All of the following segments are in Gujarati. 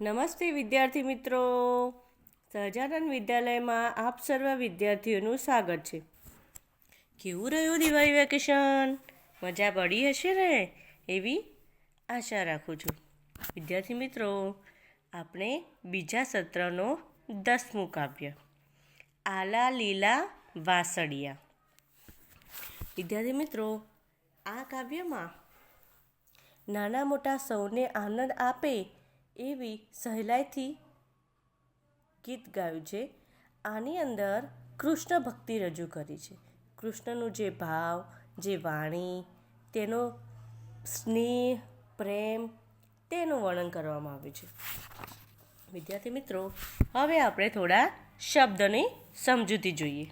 નમસ્તે વિદ્યાર્થી મિત્રો. સહજાનંદ વિદ્યાલયમાં આપ સર્વ વિદ્યાર્થીઓનું સ્વાગત છે. કેવું રહ્યું દિવાળી વેકેશન? મજા પડી હશે ને? એવી આશા રાખું છું. વિદ્યાર્થી મિત્રો, આપણે બીજા સત્રનો દસમું કાવ્ય, આલા લીલા વાસળિયા. વિદ્યાર્થી મિત્રો, આ કાવ્યમાં નાના મોટા સૌને આનંદ આપે એવી સહેલાઈથી ગીત ગાયું છે. આની અંદર કૃષ્ણ ભક્તિ રજૂ કરી છે. કૃષ્ણનું જે ભાવ, જે વાણી, તેનો સ્નેહ, પ્રેમ, તેનું વર્ણન કરવામાં આવ્યું છે. વિદ્યાર્થી મિત્રો, હવે આપણે થોડા શબ્દની સમજૂતી જોઈએ.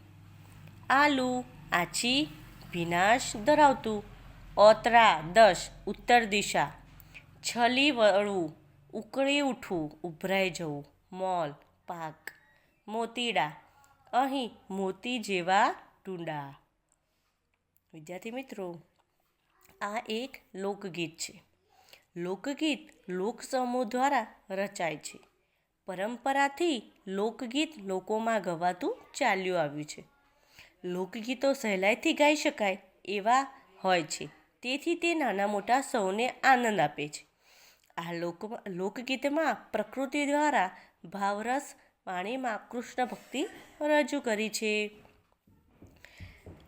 આલુ, આછી, વિનાશ ધરાવતું, ઓતરા, દશ, ઉત્તર દિશા, છલી વળવું ઉકળી ઉઠવું, ઉભરાઈ જવું, મોલ, પાક, મોતીડા, અહીં મોતી જેવા ટુંડા. વિદ્યાર્થી મિત્રો, આ એક લોકગીત છે. લોકગીત લોકસમૂહ દ્વારા રચાય છે. પરંપરાથી લોકગીત લોકોમાં ગવાતું ચાલ્યું આવ્યું છે. લોકગીતો સહેલાઈથી ગાઈ શકાય એવા હોય છે. તેથી તે નાના મોટા સૌને આનંદ આપે છે. આ લોક, લોકગીતમાં પ્રકૃતિ દ્વારા ભાવરસ, વાણીમાં કૃષ્ણ ભક્તિ રજૂ કરી છે.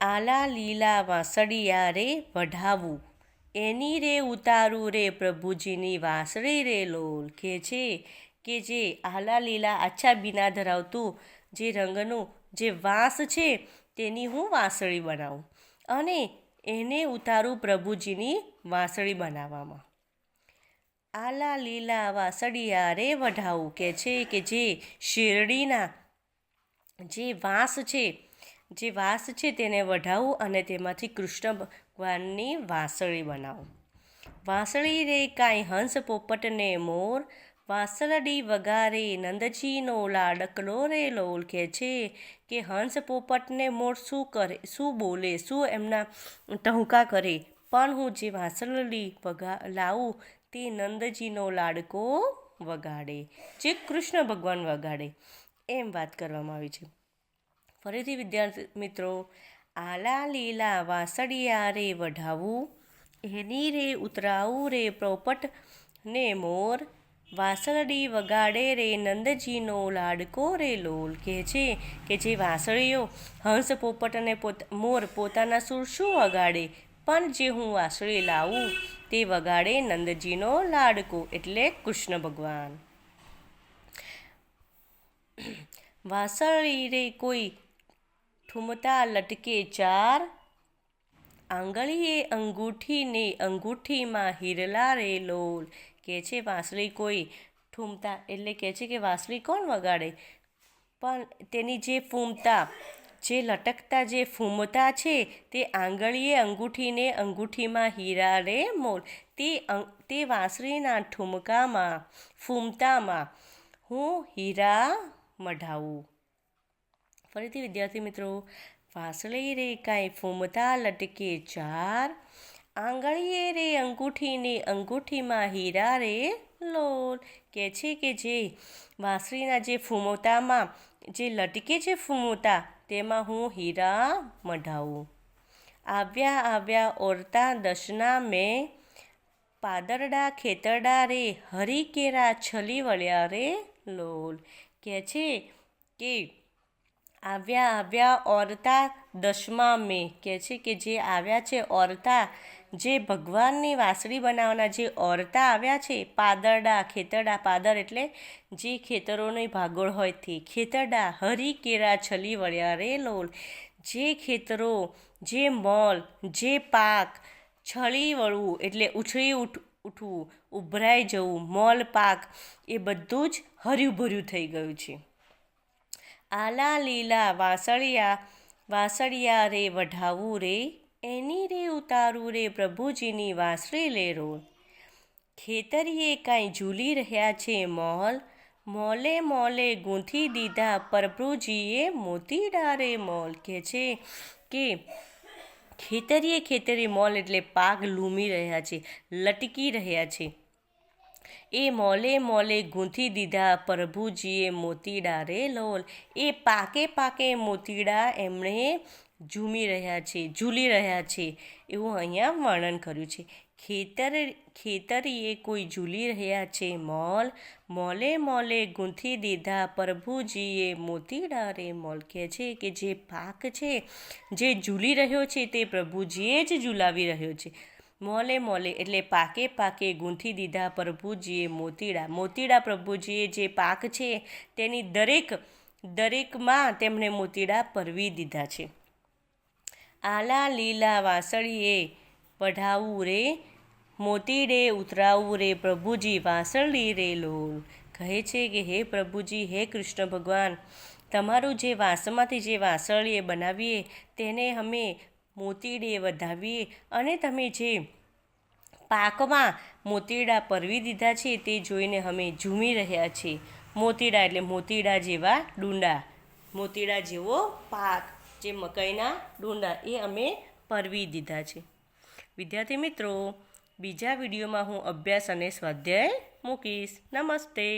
આલા લીલા વાંસળિયા રે વઢાવું, એની રે ઉતારું રે પ્રભુજીની વાંસળી રે લોલ. કે છે કે જે આલા લીલા આછા બીના ધરાવતું જે રંગનું જે વાંસ છે, તેની હું વાંસળી બનાવું અને એને ઉતારું પ્રભુજીની વાંસળી બનાવવામાં. આલા લીલા વાસળિયા રે વઢાવું કે છે કે જે શેરડીના જે વાંસ છે, જે વાંસ છે તેને વઢાવું અને તેમાંથી કૃષ્ણ ભગવાનની વાંસળી બનાવું. વાંસળી રે કાંઈ હંસ પોપટને મોર વાંસળડી વગારે નંદજીનો લાડકલો રે લોલ કે છે કે હંસ પોપટને મોર શું કરે, શું બોલે, શું એમના ટહુકા કરે. પણ હું જે વાંસળડી વગા, લાવું તે નંદજીનો લાડકો વગાડે, જે કૃષ્ણ ભગવાન વગાડે, એમ વાત કરવામાં આવી છે. ફરીથી વિદ્યાર્થી મિત્રો, આલા લીલા વાસળિયા રે વઢાવું, એની રે ઉતરાવું રે પોપટ ને મોર, વાસળી વગાડે રે નંદજીનો લાડકો રે લોલ. કે છે કે જે વાસળીઓ હંસ પોપટ અને પોત, મોર પોતાના સુર શું વગાડે? પણ જે હું વાસળી લાવું તે વગાડે નંદજીનો લાડકો એટલે કૃષ્ણ ભગવાન. વાસળી રે કોઈ ઠુમતા લટકે ચાર, આંગળીએ અંગૂઠીને અંગૂઠીમાં હિરલા રે લોલ. કે છે વાંસળી કોઈ ઠૂમતા, એટલે કે છે કે વાંસળી કોણ વગાડે? પણ તેની જે ફૂમતા જે લટકતા જે ફૂમતા છે તે આંગળીએ અંગૂઠીને અંગૂઠીમાં હીરા રે મોર તે તે વાંસળીના ઠુમકામાં, ફૂમતામાં હું હીરા મઢાવું. ફરીથી વિદ્યાર્થી મિત્રો, વાંસળી રે કાંઈ ફૂમતા લટકે ચાર, આંગળીએ રે અંગૂઠીને અંગૂઠીમાં હીરા રે લોલ કે છે કે જે વાંસળીના જે ફૂમોતામાં જે લટકે છે ફૂમોતા તેમાં હું હીરા મઢાવું. આવ્યા આવ્યા ઓરતા દશના મેં પાદરડા ખેતરડા રે હરિકેરા છલી વળ્યા રે લોલ. કે છે કે આવ્યા આવ્યા ઓરતા દશમા મેં કહે છે કે જે આવ્યા છે ઓરતા, જે ભગવાનની વાંસળી બનાવવાના જે ઓરતા આવ્યા છે, પાદરડા, ખેતરડા, પાદર એટલે જે ખેતરોની ભાગોળ હોય તે. ખેતરડા, હરી કેરા છલી, વળ્યા રે લોલ જે ખેતરો, જે મોલ, જે પાક, છળી વળવું એટલે ઉછળી ઉઠ, ઉઠવું, ઉભરાઈ જવું, મોલ પાક, એ બધું જ હર્યું ભર્યું થઈ ગયું છે. આલા લીલા વાસળિયા વાસળિયા રે વઢાવું રે, એની રે ઉતારું રે પ્રભુજીની વાંસળી લે રો ખેતરીએ કાંઈ ઝૂલી રહ્યા છે મોલ મોલે મોલે ગૂંથી દીધા પ્રભુજીએ મોતી ડારે મોલ. કે છે કે ખેતરીએ ખેતરી મોલ એટલે પાક લૂમી રહ્યા છે, લટકી રહ્યા છે. એ મોલે મોલે ગૂંથી દીધા, પ્રભુજીએ મોતીડા રે લોલ. એ પાકે પાકે મોતીડા એમણે ઝૂમી રહ્યા છે, ઝૂલી રહ્યા છે. એવું અહીંયા વર્ણન કર્યું છે. ખેતર, ખેતરીએ કોઈ ઝૂલી રહ્યા છે મોલ? મોલે મોલે ગૂંથી દીધા, પ્રભુજીએ મોતીડા રે મોલ. કહે છે કે જે પાક છે, જે ઝૂલી રહ્યો છે તે પ્રભુજીએ જ ઝૂલાવી રહ્યો છે. મોલે મોલે એટલે પાકે પાકે ગૂંથી દીધા પ્રભુજીએ મોતીડા. મોતીડા પ્રભુજીએ જે પાક છે તેની દરેક, દરેકમાં તેમણે મોતીડા પરવી દીધા છે. આલા લીલા વાસળીએ પઢાવું રે, મોતીડે ઉતરાવું રે પ્રભુજી વાસળી રે લોલ. કહે છે કે, હે પ્રભુજી, હે કૃષ્ણ ભગવાન, તમારું જે વાંસમાંથી જે વાસળીએ બનાવીએ તેને અમે મોતીડે વધાવીએ અને તમે જે પાકમાં મોતીડા પરવી દીધા છે તે જોઈને અમે ઝૂમી રહ્યા છીએ. મોતીડા એટલે મોતીડા જેવા ડુંડા. મોતીડા જેવો પાક જે મકાઈના ડુંડા એ અમે પરવી દીધા છે. વિદ્યાર્થી મિત્રો, બીજા વિડીયોમાં હું અભ્યાસ અને સ્વાધ્યાય મૂકીશ. નમસ્તે.